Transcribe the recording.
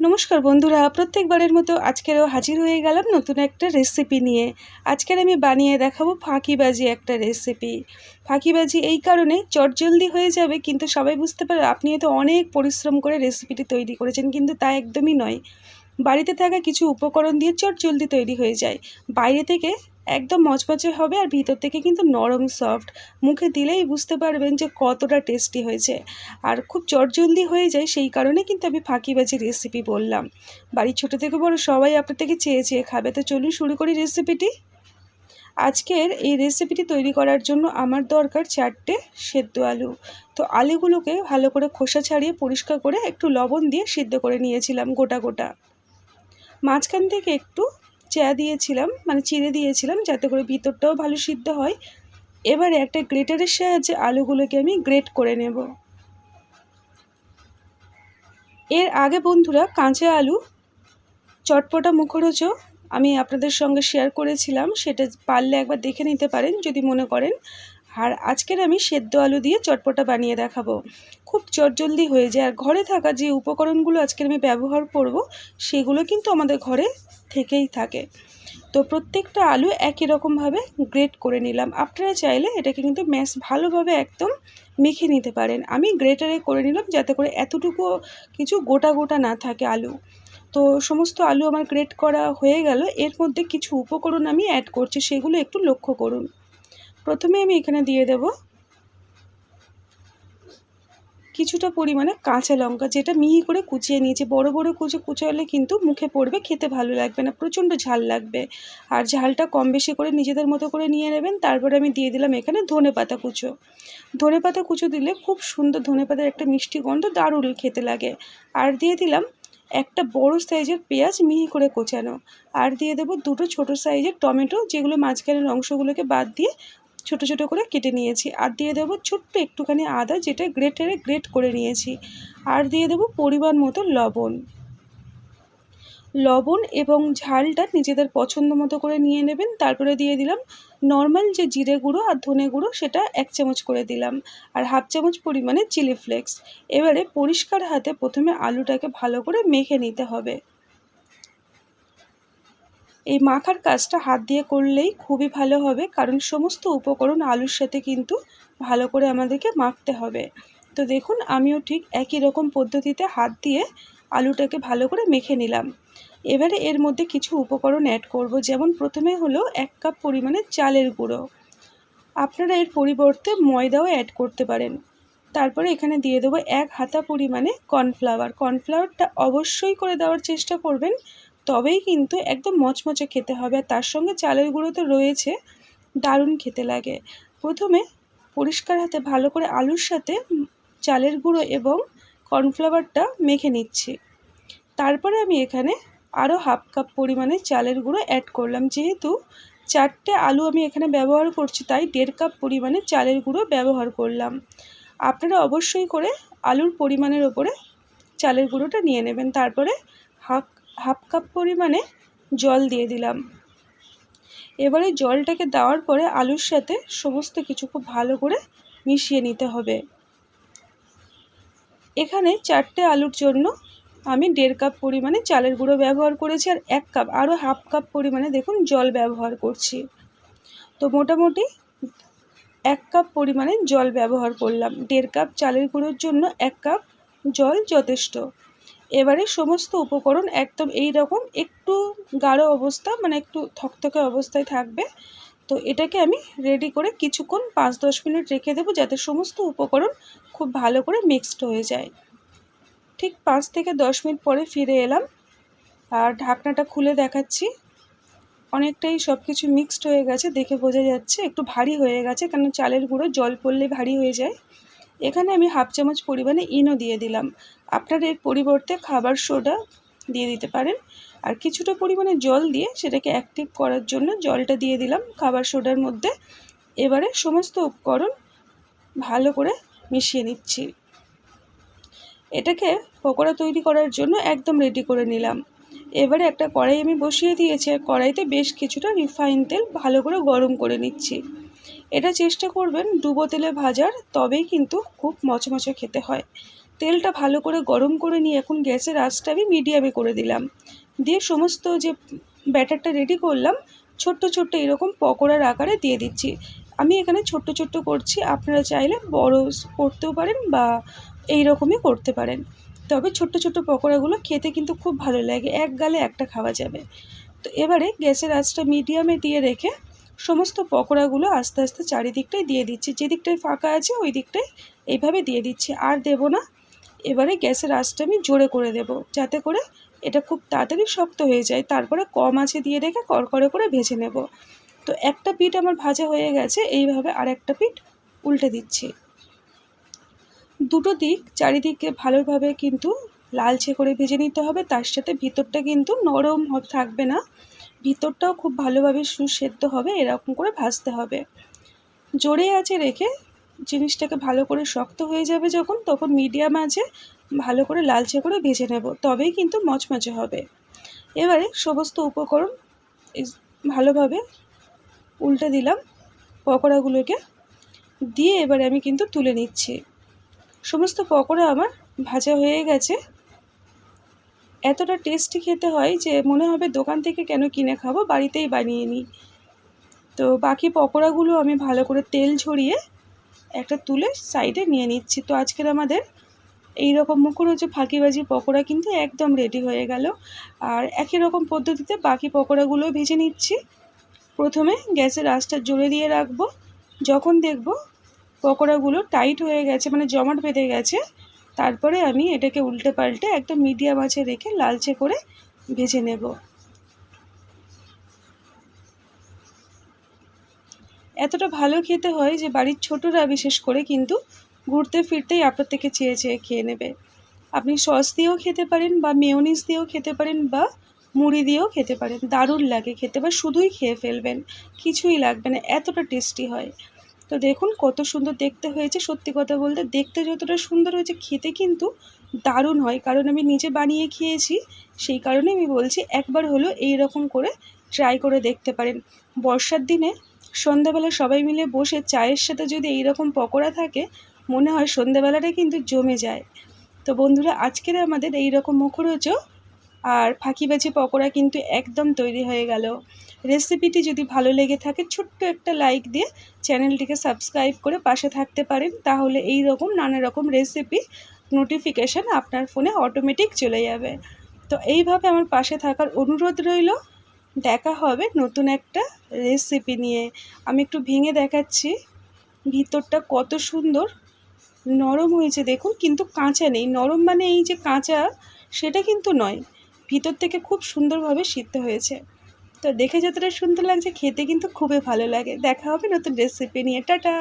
নমস্কার বন্ধুরা, প্রত্যেকবারের মতো আজকেরও হাজির হয়ে গেলাম নতুন একটা রেসিপি নিয়ে। আজকের আমি বানিয়ে দেখাবো ফাঁকিবাজি একটা রেসিপি ফাঁকিবাজি এই কারণে চটজলদি হয়ে যাবে, কিন্তু সবাই বুঝতে পারে আপনি হয়তো অনেক পরিশ্রম করে রেসিপিটি তৈরি করেছেন, কিন্তু তা একদমই নয়। বাড়িতে থাকা কিছু উপকরণ দিয়ে চটজলদি তৈরি হয়ে যায়। বাইরে থেকে একদম মচমচে হবে আর ভিতর থেকে কিন্তু নরম সফট। মুখে দিলেই বুঝতে পারবেন যে কতটা টেস্টি হয়েছে। আর খুব চটজলদি হয়ে যায় সেই কারণে কিন্তু আমি ফাঁকিবাজি রেসিপি বললাম। বাড়ির ছোটো থেকে বড় সবাই আপনার থেকে চেয়ে চেয়ে খাবে। তো চলুন শুরু করি রেসিপিটি আজকের এই রেসিপিটি তৈরি করার জন্য আমার দরকার চারটে সেদ্ধ আলু। তো আলুগুলোকে ভালো করে খোসা ছাড়িয়ে পরিষ্কার করে একটু লবণ দিয়ে সিদ্ধ করে নিয়েছিলাম গোটা গোটা। মাঝখান থেকে একটু চেয়া দিয়েছিলাম মানে চিড়ে দিয়েছিলাম যাতে করে ভিতরটাও ভালো সিদ্ধ হয়। এবারে একটা গ্রেটারের সাহায্যে আলুগুলোকে আমি গ্রেট করে নেব। এর আগে বন্ধুরা, কাঁচা আলু, চটপটা মুখরোচক আমি আপনাদের সঙ্গে শেয়ার করেছিলাম, সেটা পারলে একবার দেখে নিতে পারেন যদি মনে করেন। আর আজকের আমি সেদ্ধ আলু দিয়ে চটপটা বানিয়ে দেখাবো। খুব চটজলদি হয়ে যায়। আর ঘরে থাকা যে উপকরণগুলো আজকের আমি ব্যবহার করব, সেগুলো কিন্তু আমাদের ঘরে থেকেই থাকে। তো প্রত্যেকটা আলু একই রকমভাবে গ্রেট করে নিলাম। আপনারা চাইলে এটাকে কিন্তু ম্যাশ ভালোভাবে একদম মেখে নিতে পারেন। আমি গ্রেটারে করে নিলাম যাতে করে এতটুকু কিছু গোটা গোটা না থাকে আলু। তো সমস্ত আলু আমার গ্রেট করা হয়ে গেল। এর মধ্যে কিছু উপকরণ আমি অ্যাড করছি, সেগুলো একটু লক্ষ্য করুন। প্রথমে আমি এখানে দিয়ে দেব কিছুটা পরিমাণে কাঁচা লঙ্কা, যেটা মিহি করে কুচিয়ে নিয়েছি। বড় বড় কুচো, কুচালে কিন্তু মুখে পড়বে, খেতে ভালো লাগবে না, প্রচণ্ড ঝাল লাগবে। আর ঝালটা কম বেশি করে নিজেদের মতো করে নিয়ে নেবেন। তারপরে আমি দিয়ে দিলাম এখানে ধনে পাতা কুচো। ধনে পাতা কুচো দিলে খুব সুন্দর ধনে পাতার একটা মিষ্টি গন্ধ দারুণ খেতে লাগে। আর দিয়ে দিলাম একটা বড় সাইজের পেঁয়াজ মিহি করে কোচানো। আর দিয়ে দেবো দুটো ছোট সাইজের টমেটো, যেগুলো মাঝখানের অংশগুলোকে বাদ দিয়ে ছোট ছোট করে কেটে নিয়েছি। আর দিয়ে দেবো ছোট্ট একটুখানি আদা, যেটা গ্রেটারে গ্রেট করে নিয়েছি। আর দিয়ে দেবো পরিমাণ মতো লবণ। লবণ এবং ঝালটা নিজেদের পছন্দ মতো করে নিয়ে নেবেন। তারপরে দিয়ে দিলাম নর্মাল যে জিরে গুঁড়ো আর ধনে গুঁড়ো, সেটা এক চামচ করে দিলাম। আর হাফ চামচ পরিমাণে চিলি ফ্লেক্স। এবারে পরিষ্কার হাতে প্রথমে আলুটাকে ভালো করে মেখে নিতে হবে। এই মাখার কাজটা হাত দিয়ে করলেই খুবই ভালো হবে, কারণ সমস্ত উপকরণ আলুর সাথে কিন্তু ভালো করে আমাদেরকে মাখতে হবে। তো দেখুন, আমিও ঠিক একই রকম পদ্ধতিতে হাত দিয়ে আলুটাকে ভালো করে মেখে নিলাম। এবারে এর মধ্যে কিছু উপকরণ অ্যাড করব, যেমন প্রথমে হলো এক কাপ পরিমাণে চালের গুঁড়ো। আপনারা এর পরিবর্তে ময়দাও অ্যাড করতে পারেন। তারপরে এখানে দিয়ে দেবো এক হাতা পরিমাণে কর্নফ্লাওয়ার। কর্নফ্লাওয়ারটা অবশ্যই করে দেওয়ার চেষ্টা করবেন তবেই কিন্তু একদম মচমচে খেতে হবে আর তার সঙ্গে চালের গুঁড়ো তো রয়েছে। দারুণ খেতে লাগে। প্রথমে পরিষ্কার হাতে ভালো করে আলুর সাথে চালের গুঁড়ো এবং কর্নফ্লাওয়ারটা মেখে নিচ্ছি। তারপরে আমি এখানে আরও হাফ কাপ পরিমাণে চালের গুঁড়ো অ্যাড করলাম। যেহেতু চারটে আলু আমি এখানে ব্যবহার করছি, তাই দেড় কাপ পরিমাণে চালের গুঁড়ো ব্যবহার করলাম। আপনারা অবশ্যই করে আলুর পরিমাণের ওপরে চালের গুঁড়োটা নিয়ে নেবেন। তারপরে হাফ হাফ কাপ পরিমাণে জল দিয়ে দিলাম। এবারে জলটাকে দেওয়ার পরে আলুর সাথে সমস্ত কিছু খুব ভালো করে মিশিয়ে নিতে হবে। এখানে চারটে আলুর জন্য আমি দেড় কাপ পরিমাণে চালের গুঁড়ো ব্যবহার করেছি আর এক কাপ, আরও হাফ কাপ পরিমাণে দেখুন জল ব্যবহার করছি। তো মোটামুটি এক কাপ পরিমাণে জল ব্যবহার করলাম। দেড় কাপ চালের গুঁড়োর জন্য এক কাপ জল যথেষ্ট। এবারে সমস্ত উপকরণ একদম এই রকম, একটু গাঢ় অবস্থা মানে একটু থকথকে অবস্থায় থাকবে। তো এটাকে আমি রেডি করে কিছুক্ষণ পাঁচ দশ মিনিট রেখে দেবো যাতে সমস্ত উপকরণ খুব ভালো করে মিক্সড হয়ে যায়। ঠিক পাঁচ থেকে দশ মিনিট পরে ফিরে এলাম আর ঢাকনাটা খুলে দেখাচ্ছি। অনেকটাই সব কিছু মিক্সড হয়ে গেছে, দেখে বোঝা যাচ্ছে। একটু ভারী হয়ে গেছে, কেন চালের গুঁড়ো জল পড়লে ভারী হয়ে যায়। এখানে আমি হাফ চামচ পরিমাণে ইনো দিয়ে দিলাম। আপনারা এর পরিবর্তে খাবার সোডা দিয়ে দিতে পারেন। আর কিছুটা পরিমাণে জল দিয়ে সেটাকে অ্যাক্টিভ করার জন্য জলটা দিয়ে দিলাম খাবার সোডার মধ্যে। এবারে সমস্ত উপকরণ ভালো করে মিশিয়ে নিচ্ছি। এটাকে পকোড়া তৈরি করার জন্য একদম রেডি করে নিলাম। এবারে একটা কড়াই আমি বসিয়ে দিয়েছি আর কড়াইতে বেশ কিছুটা রিফাইন তেল ভালো করে গরম করে নিচ্ছি। এটা চেষ্টা করবেন ডুবো তেলে ভাজার, তবেই কিন্তু খুব মচমচে খেতে হয়। তেলটা ভালো করে গরম করে নিয়ে এখন গ্যাসের আঁচটা আমি মিডিয়ামে করে দিলাম। দিয়ে সমস্ত যে ব্যাটারটা রেডি করলাম, ছোট্ট ছোট্ট এরকম পকোড়ার আকারে দিয়ে দিচ্ছি। আমি এখানে ছোট্ট ছোট্ট করছি, আপনারা চাইলে বড় করতেও পারেন বা এই রকমই করতে পারেন। তবে ছোট্ট ছোট্ট পকোড়াগুলো খেতে কিন্তু খুব ভালো লাগে, এক গালে একটা খাওয়া যাবে। তো এবারে গ্যাসের আঁচটা মিডিয়ামে দিয়ে রেখে সমস্ত পকোড়াগুলো আস্তে আস্তে চারিদিকটাই দিয়ে দিচ্ছি। যে দিকটায় ফাঁকা আছে ওই দিকটায় এইভাবে দিয়ে দিচ্ছি। আর দেব না এবারে গ্যাসের আঁচটা আমি জোরে করে দেব, যাতে করে এটা খুব তাড়াতাড়ি শক্ত হয়ে যায়। তারপরে কম আঁচে দিয়ে রেখে কড়কড়ে করে ভেজে নেব। তো একটা পিঠ আমার ভাজা হয়ে গেছে, এইভাবে আর একটা পিঠ উল্টে দিচ্ছি। দুটো দিক চারিদিকে ভালোভাবে কিন্তু লালচে করে ভেজে নিতে হবে, তার সাথে ভিতরটা কিন্তু নরম থাকবে না। ভিতরটাও খুব ভালোভাবে সুসেদ্ধ হবে, এরকম করে ভাজতে হবে। জোরে আছে রেখে জিনিসটাকে ভালো করে শক্ত হয়ে যাবে যখন, তখন মিডিয়াম আছে ভালো করে লালচে করে ভেজে নেব। তবেই কিন্তু মচমচে হবে। এবারে সমস্ত উপকরণ ভালোভাবে উল্টে দিলাম পকোড়াগুলোকে। দিয়ে এবারে আমি কিন্তু তুলে নিচ্ছি। সমস্ত পকোড়া আমার ভাজা হয়ে গেছে। এতটা টেস্টি খেতে হয় যে মনে হবে দোকান থেকে কেন কিনে খাব, বাড়িতেই বানিয়ে নিই। তো বাকি পকোড়াগুলো আমি ভালো করে তেল ঝরিয়ে একটা তুলে সাইডে নিয়ে নিচ্ছি। তো আজকের আমাদের এই রকম মুখরোচে ফাঁকিবাজি পকোড়া কিন্তু একদম রেডি হয়ে গেল। আর একই রকম পদ্ধতিতে বাকি পকোড়াগুলো ভেজে নিচ্ছি। প্রথমে গ্যাসের আঁচটা জোরে দিয়ে রাখব। যখন দেখব পকোড়াগুলো টাইট হয়ে গেছে মানে জমাট বেঁধে গেছে, তারপরে আমি এটাকে উল্টে পাল্টে একদম মিডিয়াম আঁচে রেখে লালচে করে ভেজে নেব। এতটা ভালো খেতে হয় যে বাড়ির ছোটরা বিশেষ করে কিন্তু ঘুরতে ফিরতেই আপনার থেকে চেয়ে চেয়ে খেয়ে নেবে। আপনি সস দিয়েও খেতে পারেন বা মেয়নিস দিয়েও খেতে পারেন বা মুড়ি দিয়েও খেতে পারেন। দারুণ লাগে খেতে বা শুধুই খেয়ে ফেলবেন, কিছুই লাগবে না, এতটা টেস্টি হয়। তো দেখুন কত সুন্দর দেখতে হয়েছে। সত্যি কথা বলতে দেখতে যতটা সুন্দর হয়েছে, খেতে কিন্তু দারুণ হয়। কারণ আমি নিজে বানিয়ে খেয়েছি, সেই কারণে আমি বলছি একবার হলো এই রকম করে ট্রাই করে দেখতে পারেন। বর্ষার দিনে সন্ধ্যাবেলা সবাই মিলে বসে চায়ের সাথে যদি এই রকম পকোড়া থাকে, মনে হয় সন্ধ্যাবেলাটা কিন্তু জমে যায়। তো বন্ধুরা, আজকের আমাদের এই রকম মুখরোচক আর ফাঁকিবাজি পকোড়া কিন্তু একদম তৈরি হয়ে গেল। রেসিপিটি যদি ভালো লেগে থাকে, ছোট্ট একটা লাইক দিয়ে চ্যানেলটিকে সাবস্ক্রাইব করে পাশে থাকতে পারেন। তাহলে এই রকম নানা রকম রেসিপি নোটিফিকেশান আপনার ফোনে অটোমেটিক চলে যাবে। তো এইভাবে আমার পাশে থাকার অনুরোধ রইল। দেখা হবে নতুন একটা রেসিপি নিয়ে। আমি একটু ভেঙে দেখাচ্ছি। ভিতরটা কত সুন্দর। নরম হয়েছে দেখুন, কিন্তু কাঁচা নেই। নরম মানে এই যে কাঁচা, সেটা কিন্তু নয়। ভিতর থেকে খুব সুন্দরভাবে সিদ্ধ হয়েছে। তো দেখে যতটা সুন্দর লাগছে, খেতে কিন্তু খুবই ভালো লাগে। দেখা হবে নতুন রেসিপি নিয়ে। টাটা!